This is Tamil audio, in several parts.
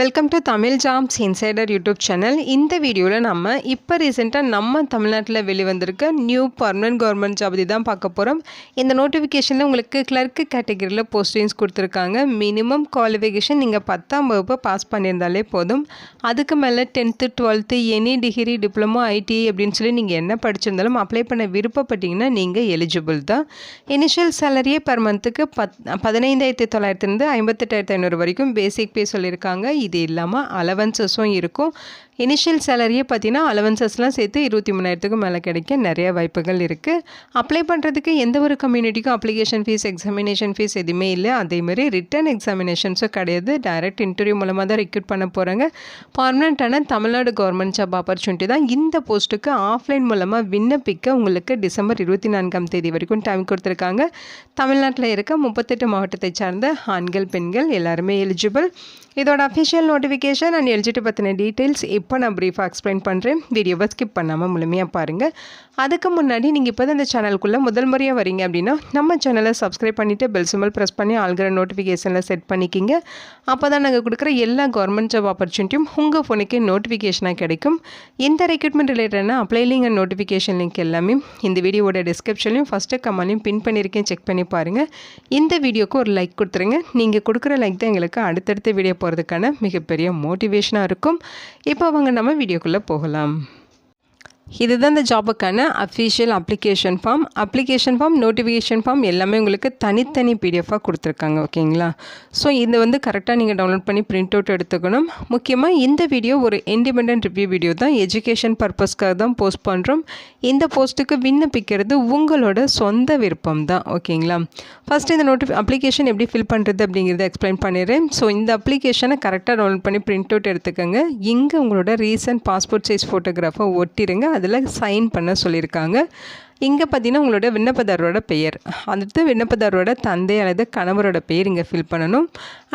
Welcome to Tamil jobs insider YouTube channel இந்த வீடியோவில் நம்ம இப்போ ரீசெண்டாக நம்ம தமிழ்நாட்டில் வெளிவந்திருக்க நியூ பர்மனன்ட் கவர்மெண்ட் ஜாப் தான் பார்க்க போகிறோம் இந்த நோட்டிஃபிகேஷனில் உங்களுக்கு கிளர்க்கு கேட்டகரியில் போஸ்டிங்ஸ் கொடுத்துருக்காங்க. மினிமம் குவாலிஃபிகேஷன் நீங்கள் பத்தாம் வகுப்பு பாஸ் பண்ணியிருந்தாலே போதும். அதுக்கு மேலே tenth twelfth any degree diploma IT அப்படின்னு சொல்லி நீங்கள் என்ன படிச்சிருந்தாலும் அப்ளை பண்ண விருப்பப்பட்டீங்கன்னா நீங்கள் எலிஜிபிள் தான். இனிஷியல் சேலரியே பர் மந்த்துக்கு பத் பதினைந்தாயிரத்தி தொள்ளாயிரத்துலேருந்து ஐம்பத்தெட்டாயிரத்தி ஐநூறு வரைக்கும் பேசிக் பே சொல்லியிருக்காங்க. இது இல்லாமல் அலவன்சஸும் இருக்கும். இனிஷியல் சேலரியே பார்த்தீங்கன்னா அலவன்சஸ்லாம் சேர்த்து இருபத்தி மூணாயிரத்துக்கும் மேலே கிடைக்க நிறைய வாய்ப்புகள் இருக்குது அப்ளை பண்ணுறதுக்கு எந்த ஒரு கம்யூனிட்டிக்கும் அப்ளிகேஷன் ஃபீஸ் எக்ஸாமினேஷன் ஃபீஸ் எதுவுமே இல்லை. அதேமாதிரி ரிட்டன் எக்ஸாமினேஷன்ஸும் கிடையாது. டைரக்ட் இன்டர்வியூ மூலமாக தான் ரெக்ரூட் பண்ண போகிறாங்க பர்மனண்ட்டான தமிழ்நாடு கவர்மெண்ட் ஜாப் ஆப்பர்ச்சுனிட்டி தான் இந்த போஸ்ட்டுக்கு ஆஃப்லைன் மூலமாக விண்ணப்பிக்க உங்களுக்கு டிசம்பர் இருபத்தி நான்காம் தேதி வரைக்கும் டைம் கொடுத்துருக்காங்க. தமிழ்நாட்டில் இருக்க முப்பத்தெட்டு மாவட்டத்தை சார்ந்த ஆண்கள் பெண்கள் எல்லாருமே எலிஜிபிள் இதோட அஃபிஷியல் நோட்டிஃபிகேஷன் அண்ட் எலிஜிட்டு பற்றின டீட்டெயில்ஸ் இப்போ நான் ப்ரீஃபாக எக்ஸ்பிளைன் பண்ணுறேன் வீடியோவை ஸ்கிப் பண்ணாமல் முழுமையாக பாருங்கள் அதுக்கு முன்னாடி நீங்கள் இப்போ தான் இந்த சேனலுக்குள்ளே முதல் முறையாக வரீங்க அப்படின்னா நம்ம சேனலை சப்ஸ்கிரைப் பண்ணிவிட்டு பெல் சிம்பல் ப்ரெஸ் பண்ணி ஆள்கிற நோட்டிஃபிகேஷனில் செட் பண்ணிக்கிங்க. அப்போ தான் நாங்கள் கொடுக்குற எல்லா கவர்மெண்ட் ஜாப் ஆப்பர்ச்சுனிட்டியும் உங்கள் ஃபோனுக்கு நோட்டிஃபிகேஷனாக கிடைக்கும். இந்த ரெக்ரூட்மெண்ட் ரிலேட்டடான apply link and notification link எல்லாமே. இந்த வீடியோவோட டிஸ்கிரிப்ஷன்லையும் ஃபஸ்ட்டு கமெண்ட்லையும் பின் பண்ணியிருக்கேன் செக் பண்ணி பாருங்கள் இந்த வீடியோக்கு ஒரு லைக் கொடுத்துருங்க. நீங்கள் கொடுக்குற லைக் தான் எங்களுக்கு அடுத்தடுத்த வீடியோ போகிறதுக்கான மிகப்பெரிய மோட்டிவேஷனாக இருக்கும். இப்போ வாங்க நம்ம வீடியோக்குள்ளே போகலாம். இதுதான் இந்த ஜாபுக்கான official application form application form notification form எல்லாமே உங்களுக்கு தனித்தனி பிடிஎஃபாக கொடுத்துருக்காங்க ஓகேங்களா? ஸோ இதை வந்து கரெக்டாக நீங்கள் டவுன்லோட் பண்ணி பிரிண்ட் அவுட் எடுத்துக்கணும். முக்கியமாக இந்த வீடியோ ஒரு இண்டிபெண்ட் ரிவ்யூ வீடியோ தான். எஜுகேஷன் பர்பஸ்க்காக தான் போஸ்ட் பண்ணுறோம் இந்த போஸ்ட்டுக்கு விண்ணப்பிக்கிறது உங்களோட சொந்த விருப்பம் தான் ஓகேங்களா? ஃபஸ்ட்டு இந்த நோட்டி அப்ளிகேஷன் எப்படி ஃபில் பண்ணுறது அப்படிங்கிறத எக்ஸ்பிளைன் பண்ணிடுறேன். ஸோ இந்த அப்ளிகேஷனை கரெக்டாக டவுன்லோட் பண்ணி பிரிண்ட் அவுட் எடுத்துக்கோங்க. இங்கே உங்களோட ரீசன்ட் பாஸ்போர்ட் சைஸ் ஃபோட்டோகிராஃபை ஒட்டிடுங்க அதில் சைன் பண்ண சொல்லியிருக்காங்க. இங்கே பார்த்தீங்கன்னா உங்களோட விண்ணப்பதாரரோட பெயர். அடுத்து விண்ணப்பதாரரோட தந்தை அல்லது கணவரோட பெயர் இங்கே ஃபில் பண்ணணும்.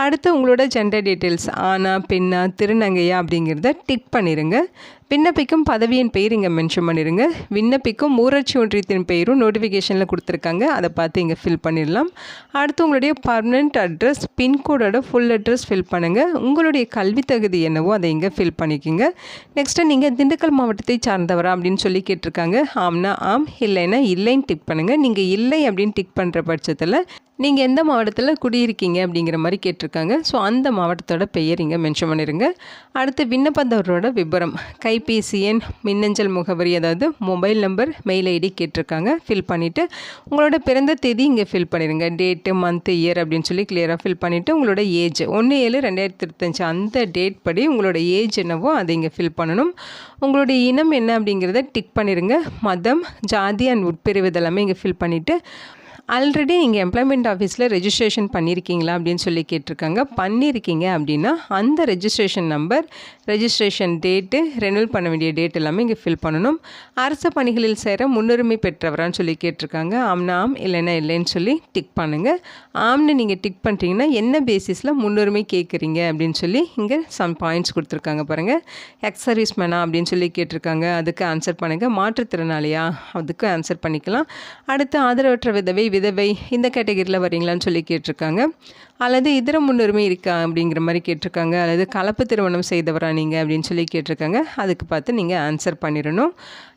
அடுத்து உங்களோட ஜெண்டர் டீட்டெயில்ஸ் ஆனா பெண்ணா திருநங்கையா அப்படிங்கிறத டிக் பண்ணிடுங்க விண்ணப்பிக்கும் பதவியின் பெயர் இங்கே மென்ஷன் பண்ணிடுங்க விண்ணப்பிக்கும் ஊராட்சி ஒன்றியத்தின் பெயரும் நோட்டிஃபிகேஷனில் கொடுத்துருக்காங்க. அதை பார்த்து இங்கே ஃபில் பண்ணிடலாம். அடுத்து உங்களுடைய பர்மனெண்ட் அட்ரஸ் பின்கோடோட ஃபுல் அட்ரஸ் ஃபில் பண்ணுங்கள் உங்களுடைய கல்வி தகுதி என்னவோ அதை இங்கே ஃபில் பண்ணிக்கோங்க. நெக்ஸ்ட்டு நீங்கள் திண்டுக்கல் மாவட்டத்தை சார்ந்தவரா அப்படின்னு சொல்லி கேட்டிருக்காங்க. ஆம்னா ஆம் இல்லைன்னா இல்லைன்னு டிக் பண்ணுங்கள் நீங்கள் இல்லை அப்படின்னு டிக் பண்ணுற பட்சத்தில் நீங்கள் எந்த மாவட்டத்தில் குடியிருக்கீங்க அப்படிங்கிற மாதிரி கேட்டிருக்காங்க. ஸோ அந்த மாவட்டத்தோட பெயர் இங்கே மென்ஷன் பண்ணிடுங்க அடுத்து விண்ணப்பந்தவரோட விபரம். கைபேசி எண் மின்னஞ்சல் முகவரி அதாவது மொபைல் நம்பர் மெயில் ஐடி கேட்டிருக்காங்க. ஃபில் பண்ணிவிட்டு உங்களோட பிறந்த தேதி இங்கே ஃபில் பண்ணிடுங்க டேட்டு மந்த்து இயர் அப்படின்னு சொல்லி கிளியராக ஃபில் பண்ணிவிட்டு உங்களோட ஏஜ் ஒன்று ஏழு ரெண்டாயிரத்தி இருபத்தஞ்சி அந்த டேட் படி உங்களோட ஏஜ் என்னவோ அதை இங்கே ஃபில் பண்ணணும். உங்களுடைய இனம் என்ன அப்படிங்கிறத டிக் பண்ணிடுங்க மதம் ஜாதி அண்ட் உட்பிரிவு இதெல்லாமே இங்கே ஃபில் பண்ணிவிட்டு ஆல்ரெடி நீங்கள் எம்ப்ளாய்மெண்ட் ஆஃபீஸில் ரெஜிஸ்ட்ரேஷன் பண்ணியிருக்கீங்களா அப்படின்னு சொல்லி கேட்டிருக்காங்க. பண்ணியிருக்கீங்க அப்படின்னா அந்த registration number registration date renewal பண்ண வேண்டிய டேட் எல்லாமே இங்கே ஃபில் பண்ணணும். அரசு பணிகளில் சேர முன்னுரிமை பெற்றவரான்னு சொல்லி கேட்டிருக்காங்க. ஆம்னா ஆம் இல்லைன்னா இல்லைன்னு சொல்லி டிக் பண்ணுங்கள் ஆம்னு நீங்கள் டிக் பண்ணுறீங்கன்னா என்ன பேசிஸில் முன்னுரிமை கேட்குறீங்க அப்படின்னு சொல்லி இங்கே சம் பாயிண்ட்ஸ் கொடுத்துருக்காங்க பாருங்கள் எக்ஸ் சர்வீஸ் மேனா அப்படின்னு சொல்லி கேட்டிருக்காங்க. அதுக்கு ஆன்சர் பண்ணுங்கள் மாற்றுத்திறனாளியா? அதுக்கு ஆன்சர் பண்ணிக்கலாம். அடுத்து ஆதரவற்ற விதவை விதவை இந்த கேட்டகரியில் வரீங்களான்னு சொல்லி கேட்டிருக்காங்க. அல்லது இதர முன்னுரிமை இருக்கா அப்படிங்கிற மாதிரி கேட்டிருக்காங்க. அல்லது கலப்பு திருமணம் செய்தவரா நீங்கள் அப்படின்னு சொல்லி கேட்டிருக்காங்க. அதுக்கு பார்த்து நீங்கள் ஆன்சர் பண்ணிடணும்.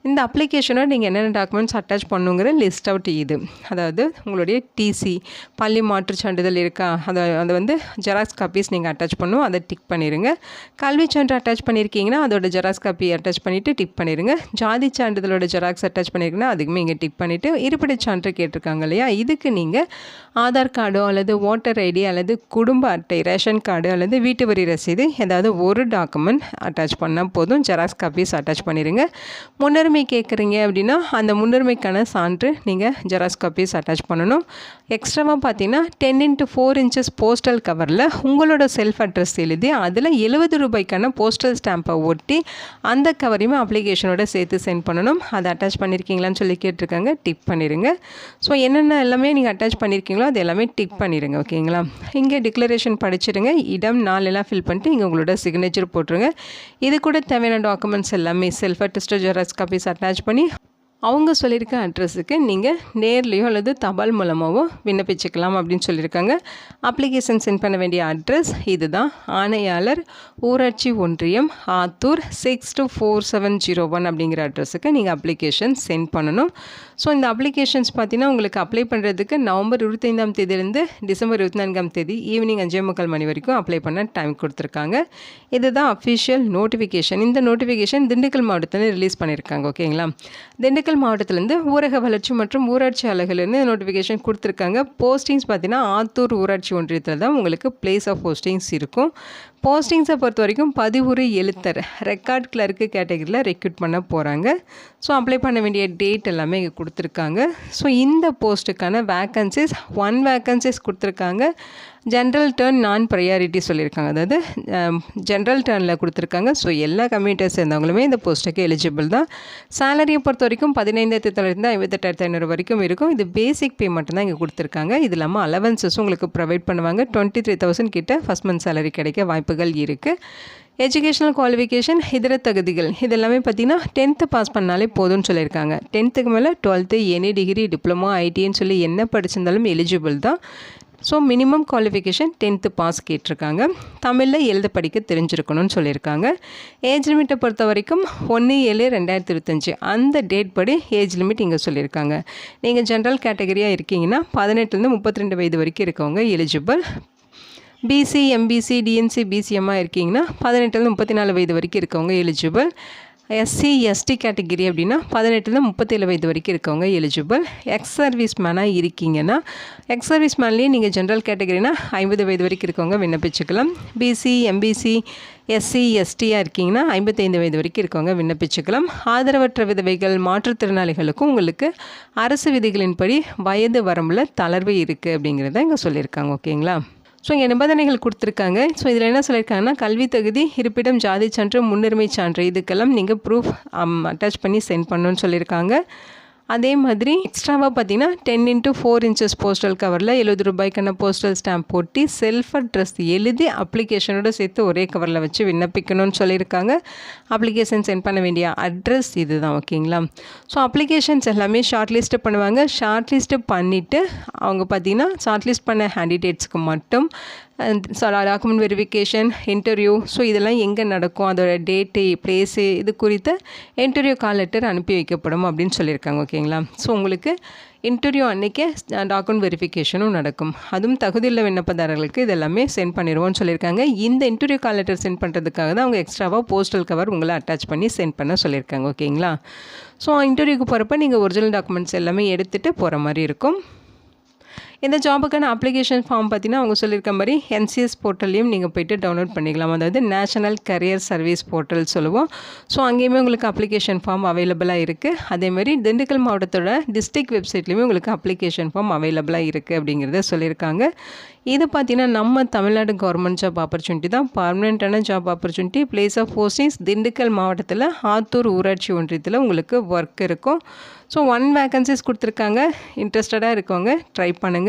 இந்த அப்ளிகேஷனை நீங்கள் என்னென்ன டாக்குமெண்ட்ஸ் அட்டாச் பண்ணுங்கிற லிஸ்ட் அவுட் இது. அதாவது உங்களுடைய டிசி பள்ளி மாற்றுச் சான்றிதழ் இருக்கா? அதை அதை வந்து ஜெராக்ஸ் காப்பீஸ் நீங்கள் அட்டாச் பண்ணும். அதை டிக் பண்ணிடுங்க கல்வி சான்று அட்டாச் பண்ணியிருக்கீங்கன்னா அதோட ஜெராக்ஸ் காப்பி அட்டாச் பண்ணிவிட்டு டிக் பண்ணிடுங்க ஜாதி சான்றிதழோட ஜெராக்ஸ் அட்டாச் பண்ணியிருக்கீங்கன்னா அதுக்குமே இங்கே டிக் பண்ணிவிட்டு இருப்பிடச் சான்று கேட்டிருக்காங்க இல்லையா? இதுக்கு நீங்கள் ஆதார் கார்டோ அல்லது ஓட்டர் ஐடி அல்லது குடும்ப அட்டை ரேஷன் கார்டு அல்லது வீட்டு வரி ரசீது ஏதாவது ஒரு டாக்குமெண்ட் அட்டாச் பண்ணால் போதும். ஜெராக்ஸ் காப்பீஸ் அட்டாச் பண்ணிடுங்க முன்னுரிமை கேட்குறீங்க அப்படின்னா அந்த முன்னுரிமைக்கான சான்று நீங்கள் ஜெராக்ஸ் காப்பீஸ் அட்டாச் பண்ணணும். எக்ஸ்ட்ராவாக பார்த்தீங்கன்னா ten into four inches postal கவரில் உங்களோட செல்ஃப் அட்ரஸ் எழுதி அதில் எழுபது ரூபாய்க்கான போஸ்டல் ஸ்டாம்பை ஒட்டி அந்த கவரையுமே அப்ளிகேஷனோட சேர்த்து சென்ட் பண்ணணும். அதை அட்டாச் பண்ணியிருக்கீங்களான்னு சொல்லி கேட்டிருக்காங்க. டிக் பண்ணிடுங்க ஸோ என்னென்ன எல்லாமே நீங்கள் அட்டாச் பண்ணியிருக்கீங்களோ அது எல்லாமே டிக் பண்ணிடுங்க ஓகேங்களா இங்கே டிக்ளரேஷன் படிச்சிடுங்க இடம் நாளெல்லாம் ஃபில் பண்ணிட்டு இங்கே உங்களோட சிக்னேச்சர் போட்டுருங்க. இது கூட தேவையான டாக்குமெண்ட்ஸ் எல்லாமே self attested xerox copies attach பண்ணி அவங்க சொல்லியிருக்க அட்ரஸுக்கு நீங்கள் நேர்லேயோ அல்லது தபால் மூலமாகவோ விண்ணப்பிச்சுக்கலாம் அப்படின்னு சொல்லியிருக்காங்க. அப்ளிகேஷன் சென்ட் பண்ண வேண்டிய அட்ரஸ் இதுதான். ஆணையாளர் ஊராட்சி ஒன்றியம் Attur six two four seven zero one அப்படிங்கிற அட்ரஸுக்கு நீங்கள் அப்ளிகேஷன் சென்ட் பண்ணணும். ஸோ இந்த அப்ளிகேஷன்ஸ் பார்த்தீங்கன்னா உங்களுக்கு அப்ளை பண்ணுறதுக்கு நவம்பர் இருபத்தைந்தாம் தேதியிலேருந்து டிசம்பர் இருபத்தி நான்காம் தேதி ஈவினிங் அஞ்சே முக்கால் மணி வரைக்கும் அப்ளை பண்ண டைம் கொடுத்துருக்காங்க. இதுதான் அஃபிஷியல் நோட்டிஃபிகேஷன் இந்த நோட்டிஃபிகேஷன் திண்டுக்கல் மாவட்டத்தில் ரிலீஸ் பண்ணியிருக்காங்க. ஓகேங்களா திண்டுக்கல் நாமக்கல் மாவட்டத்திலேருந்து ஊரக வளர்ச்சி மற்றும் ஊராட்சி அலகுலேருந்து நோட்டிஃபிகேஷன் கொடுத்துருக்காங்க. போஸ்டிங்ஸ் பார்த்தீங்கன்னா ஆத்தூர் ஊராட்சி ஒன்றியத்தில் தான் உங்களுக்கு பிளேஸ் ஆஃப் போஸ்டிங்ஸ் இருக்கும். போஸ்டிங்ஸை பொறுத்த வரைக்கும் பதிவுரை எழுத்தர். ரெக்கார்ட் கிளர்க்கு கேட்டகரியில் ரெக்ரூட் பண்ண போகிறாங்க ஸோ அப்ளை பண்ண வேண்டிய டேட் எல்லாமே இங்கே கொடுத்துருக்காங்க. ஸோ இந்த போஸ்ட்டுக்கான வேக்கன்சிஸ் ஒன் வேக்கன்சிஸ் கொடுத்துருக்காங்க. ஜென்ரல் டேர்ன் நான் ப்ரையாரிட்டி சொல்லியிருக்காங்க. அதாவது um, ஜென்ரல் டேர்னில் கொடுத்துருக்காங்க. ஸோ எல்லா கம்யூனிட்டர் சேர்ந்தவங்களுமே இந்த போஸ்ட்டுக்கு எலிஜிபிள் தான். சேலரியை பொறுத்த வரைக்கும் பதினைந்தாயிரத்தி தொள்ளாயிரத்து ஐம்பத்தெட்டாயிரத்தி ஐநூறு வரைக்கும் இருக்கும். இது பேசிக் பேமெண்ட் தான் இங்கே கொடுத்துருக்காங்க. இது இல்லாமல் அலவன்சஸும் உங்களுக்கு ப்ரொவைட் பண்ணுவாங்க. டுவெண்ட்டி த்ரீ தௌசண்ட் கிட்ட ஃபஸ்ட் மந்த் சேலரி கிடைக்க வாய்ப்பு வாய்ப்புகள் இருக்குது எஜுகேஷனல் குவாலிஃபிகேஷன் இதர தகுதிகள். இதெல்லாமே பார்த்திங்கன்னா டென்த்து பாஸ் பண்ணாலே போதும்னு சொல்லியிருக்காங்க. டென்த்துக்கு மேலே டுவெல்த்து எனி டிகிரி டிப்ளமோ ஐடின்னு சொல்லி என்ன படிச்சிருந்தாலும் எலிஜிபிள் தான். So minimum qualification tenth pass கேட்டிருக்காங்க. தமிழில் எழுத படிக்க தெரிஞ்சிருக்கணும்னு சொல்லியிருக்காங்க. ஏஜ் லிமிட்டை பொறுத்த வரைக்கும் ஒன்று ஏழு ரெண்டாயிரத்தி இருபத்தஞ்சி. அந்த டேட் படி ஏஜ் லிமிட் இங்கே சொல்லியிருக்காங்க. நீங்கள் ஜென்ரல் கேட்டகரியாக இருக்கீங்கன்னா பதினெட்டுலேருந்து முப்பத்தி ரெண்டு வயது வரைக்கும் இருக்கவங்க எலிஜிபிள் பிசி எம்பிசி டிஎன்சி பிசிஎம்மாக இருக்கீங்கன்னா பதினெட்டுலேருந்து முப்பத்தி நாலு வயது வரைக்கும் இருக்கவங்க எலிஜிபிள் எஸ்சி எஸ்டி கேட்டகிரி அப்படின்னா பதினெட்டுலேருந்து முப்பத்தேழு வயது வரைக்கும் இருக்கவங்க எலிஜிபிள் எக்ஸ் சர்வீஸ் மேனாக இருக்கீங்கன்னா எக்ஸ் சர்வீஸ் மேன்லேயே நீங்கள் ஜென்ரல் கேட்டகிரினா ஐம்பது வயது வரைக்கும் இருக்கவங்க விண்ணப்பிச்சுக்கலாம். பிசி எம்பிசி எஸ்சி எஸ்டியாக இருக்கீங்கன்னா ஐம்பத்தைந்து வயது வரைக்கும் இருக்கவங்க விண்ணப்பிச்சுக்கலாம். ஆதரவற்ற விதவைகள் மாற்றுத்திறனாளிகளுக்கும் உங்களுக்கு அரசு விதிகளின்படி வயது வரம்பில் தளர்வு இருக்குது அப்படிங்கிறத இங்கே சொல்லியிருக்காங்க ஓகேங்களா ஸோ இங்கே நிபந்தனைகள் கொடுத்துருக்காங்க. ஸோ இதில் என்ன சொல்லியிருக்காங்கன்னா கல்வி தகுதி இருப்பிடம் ஜாதி சான்று முன்னுரிமை சான்று இதுக்கெல்லாம் நீங்கள் ப்ரூஃப் அட்டாச் பண்ணி சென்ட் பண்ணணும்னு சொல்லியிருக்காங்க. அதே மாதிரி எக்ஸ்ட்ராவாக பார்த்தீங்கன்னா ten into four inches postal கவரில் எழுபது ரூபாய்க்கான போஸ்டல் ஸ்டாம்ப் போட்டி செல்ஃப் அட்ரஸ் எழுதி அப்ளிகேஷனோடு சேர்த்து ஒரே கவரில் வச்சு விண்ணப்பிக்கணும்னு சொல்லியிருக்காங்க. அப்ளிகேஷன் சென்ட் பண்ண வேண்டிய அட்ரஸ் இது தான் ஓகேங்களா ஸோ அப்ளிகேஷன்ஸ் எல்லாமே ஷார்ட் லிஸ்ட்டு பண்ணுவாங்க. ஷார்ட் லிஸ்ட்டு பண்ணிவிட்டு அவங்க பார்த்தீங்கன்னா ஷார்ட் லிஸ்ட் பண்ண ஹேண்டிடேட்ஸ்க்கு மட்டும் டாக்குமெண்ட் வெரிஃபிகேஷன் இன்டர்வியூ ஸோ இதெல்லாம் எங்கே நடக்கும்? அதோட டேட்டு ப்ளேஸு இது குறித்த இன்டர்வியூ கால் லெட்டர் அனுப்பி வைக்கப்படும் அப்படின்னு சொல்லியிருக்காங்க ஓகேங்களா ஸோ உங்களுக்கு இன்டர்வியூ அன்றைக்கே டாக்குமெண்ட் வெரிஃபிகேஷனும் நடக்கும். அதுவும் தகுதியுள்ள விண்ணப்பதாரர்களுக்கு இதெல்லாமே சென்ட் பண்ணிடுவோம்னு சொல்லியிருக்காங்க. இந்த இன்டர்வியூ கால் லெட்டர் சென்ட் பண்ணுறதுக்காக தான் அவங்க எக்ஸ்ட்ராவாக போஸ்டல் கவர் உங்களை அட்டாச் பண்ணி சென்ட் பண்ண சொல்லியிருக்காங்க ஓகேங்களா ஸோ இன்டர்வியூக்கு போகிறப்ப நீங்கள் ஒரிஜினல் டாக்குமெண்ட்ஸ் எல்லாமே எடுத்துகிட்டு போகிற மாதிரி இருக்கும். இந்த ஜாபுக்கான அப்ளிகேஷன் ஃபார்ம் பார்த்தீங்கன்னா அவங்க சொல்லியிருக்க மாதிரி என்சிஎஸ் போர்ட்டல்லையும் நீங்கள் போய்ட்டு டவுன்லோட் பண்ணிக்கலாம். அதாவது நேஷனல் கரியர் சர்வீஸ் போர்ட்டல் சொல்லுவோம். ஸோ அங்கேயுமே உங்களுக்கு அப்ளிகேஷன் ஃபார்ம் அவைலபிளாக இருக்குது அதேமாதிரி திண்டுக்கல் மாவட்டத்தோட டிஸ்ட்ரிக்ட் வெப்சைட்லேயுமே உங்களுக்கு அப்ளிகேஷன் ஃபார்ம் அவைலபிளாக இருக்குது அப்படிங்கிறத சொல்லியிருக்காங்க இது பார்த்தீங்கன்னா நம்ம தமிழ்நாடு கவர்மெண்ட் ஜாப் ஆப்பர்ச்சுனிட்டி தான். பர்மனெண்ட்டான job opportunity place of postings Dindigul மாவட்டத்தில் ஆத்தூர் ஊராட்சி ஒன்றியத்தில் உங்களுக்கு ஒர்க் இருக்கும். ஸோ ஒன் வேக்கன்சிஸ் கொடுத்துருக்காங்க. இன்ட்ரெஸ்டடாக இருக்கவங்க ட்ரை பண்ணுங்கள்